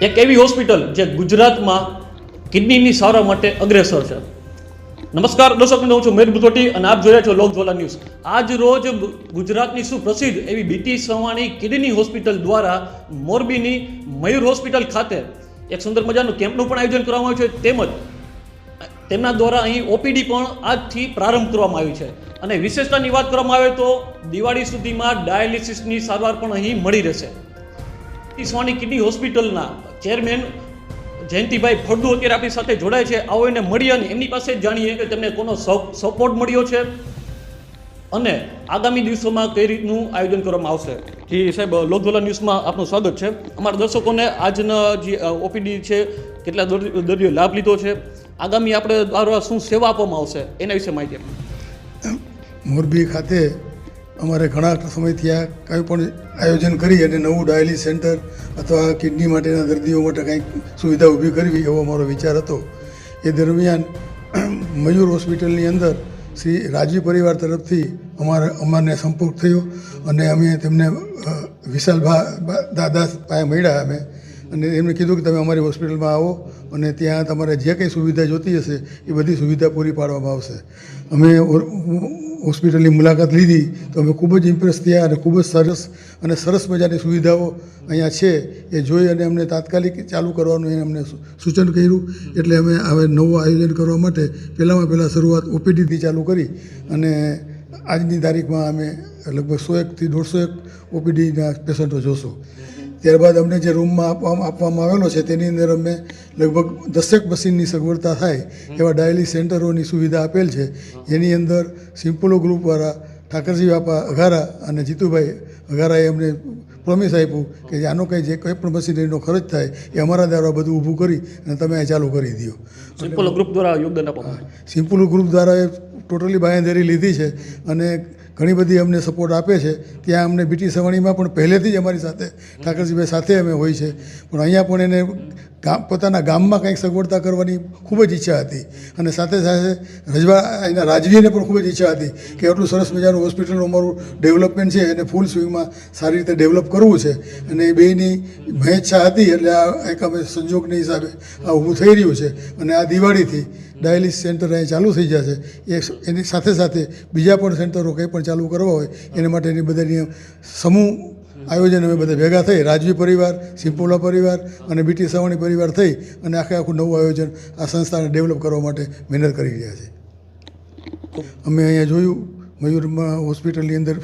એક એવી હોસ્પિટલ જે ગુજરાતમાં કિડનીની સારવાર માટે અગ્રેસર છે. નમસ્કાર, દર્શક મિત્રો, હું છું મેર બુધોટી અને આપ જોયા છો લોકજ્વાલા ન્યૂઝ. આજ રોજ ગુજરાતની સુપ્રસિદ્ધ એવી બીટી સવાણી કિડની હોસ્પિટલ દ્વારા મોરબીની મયુર હોસ્પિટલ ખાતે એક સુંદર મજાનું કેમ્પનું પણ આયોજન કરવામાં આવ્યું છે. તેમજ, તેમના દ્વારા અહીં ઓપીડી પણ આજથી પ્રારંભ કરવામાં આવ્યું છે. અને વિશેષતાની વાત કરવામાં આવે તો દિવાળી સુધીમાં ડાયાલિસિસની સારવાર પણ અહીં મળી રહેશે. સવાણી કિડની હોસ્પિટલના ચેરમેન જયંતિભાઈ ફળદુ અત્યારે આપણી સાથે જોડાય છે. આવો એને મળીએ અને એમની પાસે જાણીએ કે તેમને કોનો સપોર્ટ મળ્યો છે અને આગામી દિવસોમાં કઈ રીતનું આયોજન કરવામાં આવશે. જી સાહેબ લોકધોલા ન્યૂઝમાં આપનું સ્વાગત છે. અમારા દર્શકોને આજના જે ઓપીડી છે, કેટલા દર્દીઓ લાભ લીધો છે, આગામી આપણે દ્વારા શું સેવા આપવામાં આવશે એના વિશે માહિતી મોરબી ખાતે અમારે ઘણા સમય થયા કંઈ પણ આયોજન કરી અને નવું ડાયાલિસ સેન્ટર અથવા કિડની માટેના દર્દીઓ માટે કંઈક સુવિધા ઊભી કરવી એવો અમારો વિચાર હતો. એ દરમિયાન મયુર હોસ્પિટલની અંદર શ્રી રાજીવ પરિવાર તરફથી અમારા અમારને સંપર્ક થયો અને અમે તેમને અ, વિશાલ ભા ભા- દાદા પાસે મળ્યા અમે અને એમણે કીધું કે તમે અમારી હોસ્પિટલમાં આવો અને ત્યાં તમારે જે કંઈ સુવિધા જોતી હશે એ બધી સુવિધા પૂરી પાડવામાં આવશે. અમે હોસ્પિટલની મુલાકાત લીધી તો અમે ખૂબ જ ઇમ્પ્રેસ થયા અને ખૂબ જ સરસ અને સરસ મજાની સુવિધાઓ અહીંયા છે એ જોઈ અને અમને તાત્કાલિક ચાલુ કરવાનું અમને સૂચન કર્યું. એટલે અમે હવે નવું આયોજન કરવા માટે પહેલાંમાં પહેલાં શરૂઆત ઓપીડીથી ચાલુ કરી અને આજની તારીખમાં અમે લગભગ સો એકથી દોઢસો એક ઓપીડીના પેશન્ટો જોશું. ત્યારબાદ અમને જે રૂમમાં આપવામાં આપવામાં આવેલો છે તેની અંદર અમે લગભગ દસેક મશીનની સગવડતા થાય એવા ડાયલી સેન્ટરોની સુવિધા આપેલ છે. એની અંદર સિમ્પોલો ગ્રુપવાળા ઠાકરજી બાપા અઘારા અને જીતુભાઈ અઘારાએ અમને પ્રોમિસ આપ્યું કે આનો કંઈ જે કંઈ પણ મશીનરીનો ખર્ચ થાય એ અમારા દ્વારા બધું ઊભું કરી અને તમે ચાલુ કરી દો સિમ્પલ ગ્રુપ દ્વારા યોગદાન આવ્યું. ગ્રુપ દ્વારા એ ટોટલી બાંયધરી લીધી છે અને ઘણી બધી અમને સપોર્ટ આપે છે. ત્યાં અમને બીટી સવાણીમાં પણ પહેલેથી જ અમારી સાથે ઠાકરજીભાઈ સાથે અમે હોય છે. પણ અહીંયા પણ એને ગામ, પોતાના ગામમાં કંઈક સગવડતા કરવાની ખૂબ જ ઈચ્છા હતી. અને સાથે સાથે રજવા, એના રાજવીને પણ ખૂબ જ ઈચ્છા હતી કે આટલું સરસ મજાનું હોસ્પિટલનું અમારું ડેવલપમેન્ટ છે એને ફૂલ સ્વિંગમાં સારી રીતે ડેવલપ કરવું છે. અને એ બેની મહેચ્છા હતી એટલે આ એક અમે સંજોગની હિસાબે આ ઊભું થઈ રહ્યું છે. અને આ દિવાળીથી ડાયાલિસ સેન્ટર અહીં ચાલુ થઈ જશે. એ એની સાથે સાથે બીજા પણ સેન્ટરો કંઈ પણ ચાલુ કરવા હોય, એના માટેની બધાની સમૂહ આયોજન અમે બધા ભેગા થઈ, રાજવી પરિવાર, સિમ્પોલા પરિવાર અને બીટી સવાણી પરિવાર થઈ અને આખે આખું નવું આયોજન આ સંસ્થાને ડેવલપ કરવા માટે મહેનત કરી રહ્યા છે. અમે અહીંયા જોયું, મયુરમાં હોસ્પિટલની અંદર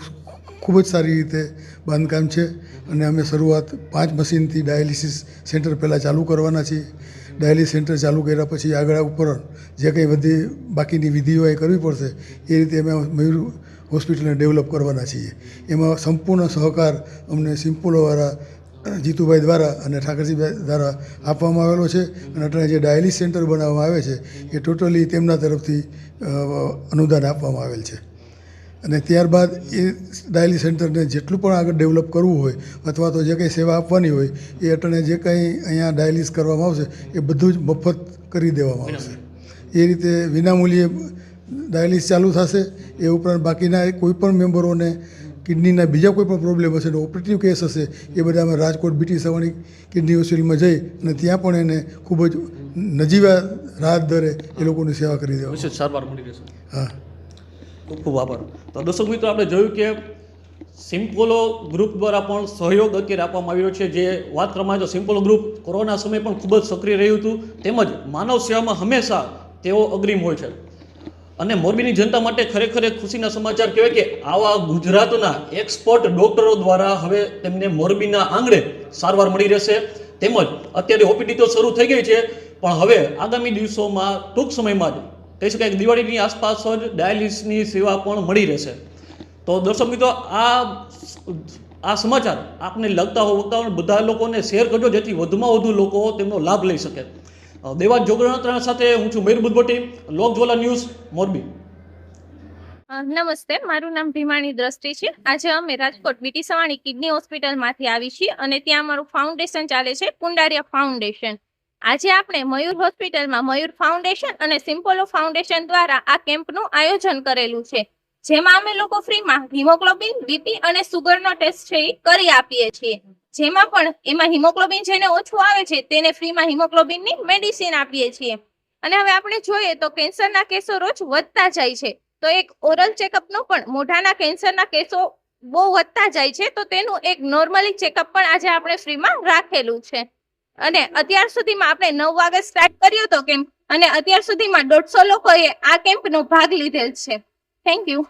ખૂબ જ સારી રીતે બાંધકામ છે અને અમે શરૂઆત પાંચ મશીનથી ડાયાલિસિસ સેન્ટર પહેલાં ચાલુ કરવાના છીએ. ડાયાલિસિસ સેન્ટર ચાલુ કર્યા પછી આગળ ઉપર જે કંઈ બધી બાકીની વિધિઓ એ કરવી પડશે, એ રીતે અમે મયુર હોસ્પિટલને ડેવલપ કરવાના છીએ. એમાં સંપૂર્ણ સહકાર અમને સિમ્પોલોવાળા જીતુભાઈ દ્વારા અને ઠાકરજીભાઈ દ્વારા આપવામાં આવેલો છે અને અત્યારે જે ડાયાલિસ સેન્ટર બનાવવામાં આવે છે, એ ટોટલી તેમના તરફથી અનુદાન આપવામાં આવેલ છે. અને ત્યારબાદ એ ડાયલી સેન્ટરને જેટલું પણ આગળ ડેવલપ કરવું હોય અથવા તો જે કંઈ સેવા આપવાની હોય એ અટણે જે કંઈ અહીંયા ડાયાલિસ કરવામાં આવશે એ બધું જ મફત કરી દેવામાં આવશે. એ રીતે વિનામૂલ્યે ડાયાલિસ ચાલુ થશે. એ ઉપરાંત બાકીના કોઈ પણ મેમ્બરોને કિડનીના બીજા કોઈ પણ પ્રોબ્લેમ હશે ઓપરેટિવ કેસ હશે એ બધા અમે રાજકોટ બીટી સવાણી કિડની હોસ્પિટલમાં જઈ અને ત્યાં પણ એને ખૂબ જ નજીવા રાહત દરે એ લોકોની સેવા કરી દેવા સારવાર મળી રહેશે. હા. ખૂબ ખૂબ આભાર. તો દર્શક મિત્રો, આપણે જોયું કે સિમ્પોલો ગ્રુપ દ્વારા પણ સહયોગ અત્યારે આપવામાં આવ્યો છે. જે વાત કરવામાં આવે તો સિમ્પોલો ગ્રુપ કોરોના સમય પણ ખૂબ જ સક્રિય રહ્યું હતું. તેમજ માનવ સેવામાં હંમેશા તેઓ અગ્રીમ હોય છે. અને મોરબીની જનતા માટે ખરેખર એક ખુશીના સમાચાર કહેવાય કે આવા ગુજરાતના એક્સપર્ટ ડોક્ટરો દ્વારા હવે તેમને મોરબીના આંગણે સારવાર મળી રહેશે. તેમજ અત્યારે ઓપીડી તો શરૂ થઈ ગઈ છે. પણ હવે આગામી દિવસોમાં ટૂંક સમયમાં જ કહી શકાય કે દિવાળીની આસપાસ જ ડાયાલિસિસની સેવા પણ મળી રહેશે. તો દર્શક મિત્રો, આ આ સમાચાર આપને લગતા હો વગતા હોય, બધા લોકોને શેર કરજો, જેથી વધુમાં વધુ લોકો તેમનો લાભ લઈ શકે. દેવા દેવાજ જોગણાત્રા સાથે હું છું મેર બુદ્ધભટ્ટી લોકજ્વાલા ન્યૂઝ, મોરબી. નમસ્તે, મારું નામ ભીમાણી દ્રષ્ટિ છે. આજે અમે રાજકોટ બીટી સવાણી કિડની હોસ્પિટલમાંથી આવી છીએ અને ત્યાં અમારું ફાઉન્ડેશન ચાલે છે, કુંડારિયા ફાઉન્ડેશન આજે આપણે મયુર હોસ્પિટલમાં મયુર ફાઉન્ડેશન અને સિમ્પોલો ફાઉન્ડેશન દ્વારા આ કેમ્પનું આયોજન કરેલું છે. જેમાં અમે લોકો ફ્રીમાં હિમોગ્લોબિન, બીપી અને સુગરનો ટેસ્ટ છે કરી આપીએ છીએ. જેમાં પણ એમાં હિમોગ્લોબિન જેને ઓછું આવે છે તેને ફ્રીમાં હિમોગ્લોબિનની મેડિસિન આપીએ છીએ. અને હવે આપણે જોઈએ તો કેન્સરના કેસો રોજ વધતા જાય છે. તો એક ઓરલ ચેકઅપનું પણ મોઢાના કેન્સરના કેસો બહુ વધતા જાય છે. તો તેનું એક નોર્મલી ચેકઅપ પણ આજે આપણે ફ્રીમાં રાખેલું છે. અને અત્યાર સુધીમાં આપણે નવ વાગે સ્ટાર્ટ કર્યો હતો કેમ્પ અને અત્યાર સુધીમાં દોઢસો લોકોએ આ કેમ્પનો ભાગ લીધેલ છે. Thank you